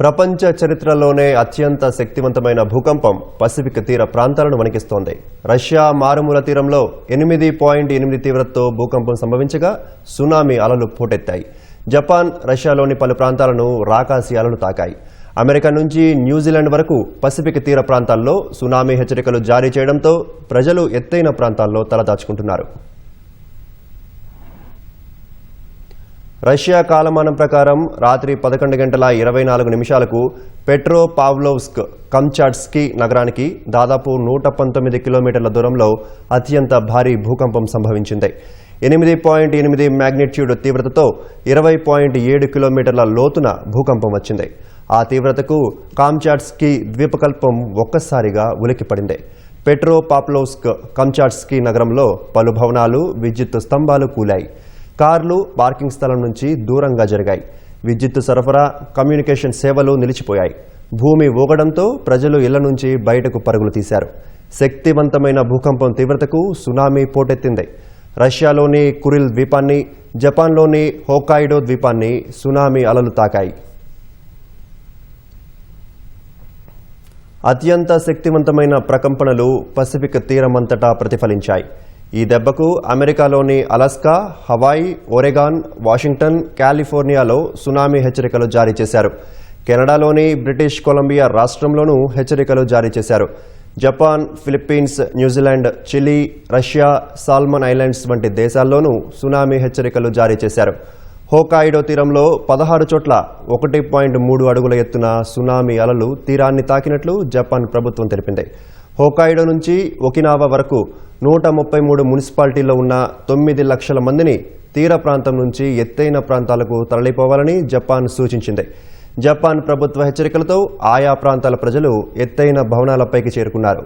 ప్రపంచ చరిత్రలోనే అత్యంత శక్తివంతమైన భూకంపం పసిఫిక్ తీర ప్రాంతాలను వణికిస్తోంది. రష్యా మారుమూల తీరంలో ఎనిమిది పాయింట్ ఎనిమిది తీవ్రతతో భూకంపం సంభవించగా సునామీ అలలు పోటెత్తాయి. జపాన్ రష్యాలోని పలు ప్రాంతాలను రాకాసి అలలు తాకాయి. అమెరికా నుంచి న్యూజిలాండ్ వరకు పసిఫిక్ తీర ప్రాంతాల్లో సునామీ హెచ్చరికలు జారీ చేయడంతో ప్రజలు ఎత్తైన ప్రాంతాల్లో తలదాచుకుంటున్నారు రష్యా కాలమానం ప్రకారం రాత్రి పదకొండు గంటల ఇరవై నాలుగు నిమిషాలకు పెట్రో పావ్లోవ్స్క్ కంచాట్స్కీ నగరానికి దాదాపు నూట పంతొమ్మిది కిలోమీటర్ల దూరంలో అత్యంత భారీ భూకంపం సంభవించింది. ఎనిమిది పాయింట్ ఎనిమిది మ్యాగ్నిట్యూడ్ తీవ్రతతో ఇరవై పాయింట్ ఏడు కిలోమీటర్ల లోతున భూకంపం వచ్చింది. ఆ తీవ్రతకు కామ్చాట్స్కీ ద్వీపకల్పం ఒక్కసారిగా ఉలిక్కిపడింది. పెట్రో పాప్లోస్క్ కంచాట్స్కీ నగరంలో పలు భవనాలు విద్యుత్ స్తంభాలు కూలాయి. కార్లు పార్కింగ్ స్థలం నుంచి దూరంగా జరిగాయి. విద్యుత్ సరఫరా కమ్యూనికేషన్ సేవలు నిలిచిపోయాయి. భూమి ఊగడంతో ప్రజలు ఇళ్ళ నుంచి బయటకు పరుగులు తీశారు. శక్తివంతమైన భూకంపం తీవ్రతకు సునామీ పోటెత్తింది. రష్యాలోని కురిల్ ద్వీపాన్ని జపాన్లోని హోకాయిడో ద్వీపాన్ని సునామీ అలలు తాకాయి. అత్యంత శక్తివంతమైన ప్రకంపనలు పసిఫిక్ తీరమంతటా ప్రతిఫలించాయి. ఈ దెబ్బకు అమెరికాలోని అలస్కా హవాయి ఒరెగాన్ వాషింగ్టన్ కాలిఫోర్నియాలో సునామీ హెచ్చరికలు జారీ చేశారు. కెనడాలోని బ్రిటిష్ కొలంబియా రాష్ట్రంలోనూ హెచ్చరికలు జారీ చేశారు. Japan Philippines New Zealand Chile Russia Solomon islands వంటి దేశాల్లోనూ సునామీ హెచ్చరికలు జారీ చేశారు. హోకాయిడో తీరంలో పదహారు చోట్ల ఒకటి పాయింట్ మూడు అడుగుల ఎత్తున సునామీ అలలు తీరాన్ని తాకినట్లు జపాన్ ప్రభుత్వం తెలిపింది. హోకాయిడో నుంచి ఒకినావా వరకు నూట ముప్పై మూడు మున్సిపాలిటీల్లో ఉన్న తొమ్మిది లక్షల మందిని తీర ప్రాంతం నుంచి ఎత్తైన ప్రాంతాలకు తరలిపోవాలని జపాన్ సూచించింది. జపాన్ ప్రభుత్వ హెచ్చరికలతో ఆయా ప్రాంతాల ప్రజలు ఎత్తైన భవనాలపైకి చేరుకున్నారు.